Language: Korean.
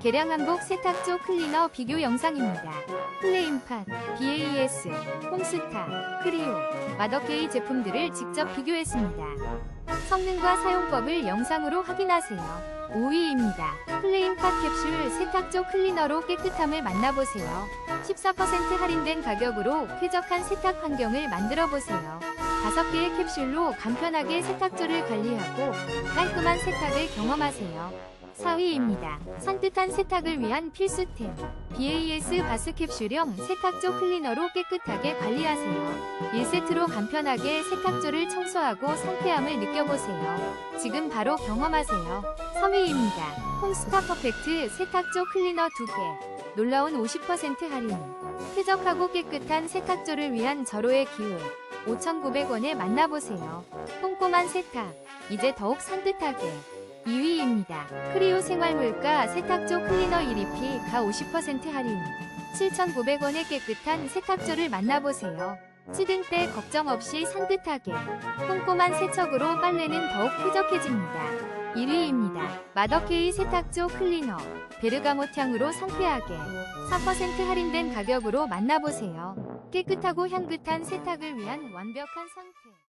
개량 한복 세탁조 클리너 비교 영상입니다. 플레임팟, BAS, 홈스타, 크리오, 마더게이 제품들을 직접 비교했습니다. 성능과 사용법을 영상으로 확인하세요. 5위입니다. 플레임팟 캡슐 세탁조 클리너로 깨끗함을 만나보세요. 14% 할인된 가격으로 쾌적한 세탁 환경을 만들어보세요. 5개의 캡슐로 간편하게 세탁조를 관리하고 깔끔한 세탁을 경험하세요. 4위입니다. 산뜻한 세탁을 위한 필수템. BAS 바스 캡슐형 세탁조 클리너로 깨끗하게 관리하세요. 1세트로 간편하게 세탁조를 청소하고 상쾌함을 느껴보세요. 지금 바로 경험하세요. 3위입니다. 홈스타 퍼펙트 세탁조 클리너 2개. 놀라운 50% 할인. 쾌적하고 깨끗한 세탁조를 위한 절호의 기회. 5,900원에 만나보세요. 꼼꼼한 세탁. 이제 더욱 산뜻하게. 2위입니다. 크리오 생활물가 세탁조 클리너 1위피 가50% 할인. 7,900원의 깨끗한 세탁조를 만나보세요. 찌든 때 걱정 없이 산뜻하게. 꼼꼼한 세척으로 빨래는 더욱 쾌적해집니다. 1위입니다. 마더케이 세탁조 클리너. 베르가못 향으로 상쾌하게. 4% 할인된 가격으로 만나보세요. 깨끗하고 향긋한 세탁을 위한 완벽한 선택.